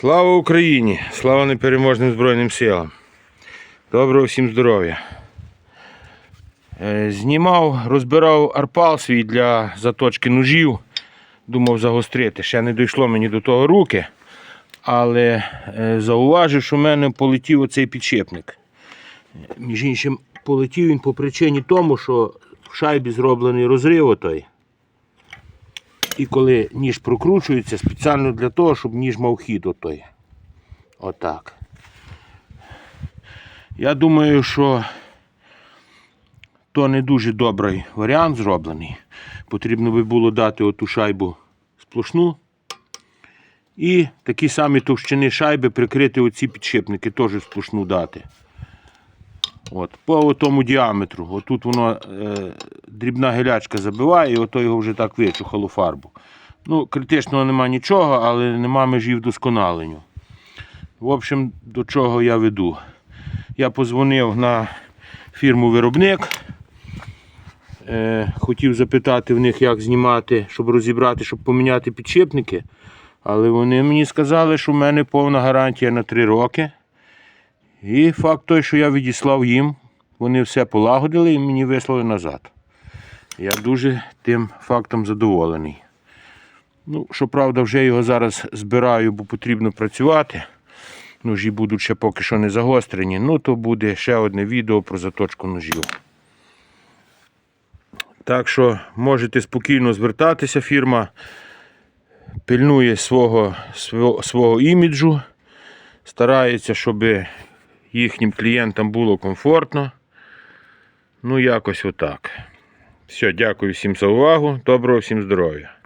Слава Україні! Слава непереможним Збройним силам! Доброго всім здоров'я! Е, Знімав, розбирав арпал свій для заточки ножів. Думав загострити. Ще не дійшло мені до того руки. Але е, зауважив, що в мене полетів оцей підшипник. Між іншим, полетів він по причині тому, що в шайбі зроблений розрив отой. І коли ніж прокручується, спеціально для того, щоб ніж мав хід отой. Отак. Я думаю, що то не дуже добрий варіант зроблений. Потрібно би було дати оту шайбу сплошну. І такі самі товщини шайби прикрити оці підшипники, теж сплошну дати. От, по тому діаметру. Отут воно е, дрібна гелячка забиває, і ото його вже так вичухало фарбу. Ну, критичного нема нічого, але нема межі вдосконаленню. В общем, до чого я веду. Я позвонив на фірму виробник. Е, хотів запитати в них, як знімати, щоб розібрати, щоб поміняти підшипники. Але вони мені сказали, що в мене повна гарантія на 3 роки. І факт той, що я відіслав їм, вони все полагодили і мені вислали назад. Я дуже тим фактом задоволений. Ну, щоправда, вже його зараз збираю, бо потрібно працювати. Ножі будуть ще поки що не загострені. Ну, то буде ще одне відео про заточку ножів. Так що можете спокійно звертатися, фірма пильнує свого, свого, іміджу, старається, щоб їхнім клієнтам було комфортно. Ну, якось отак. Все, дякую всім за увагу. Доброго всім здоров'я.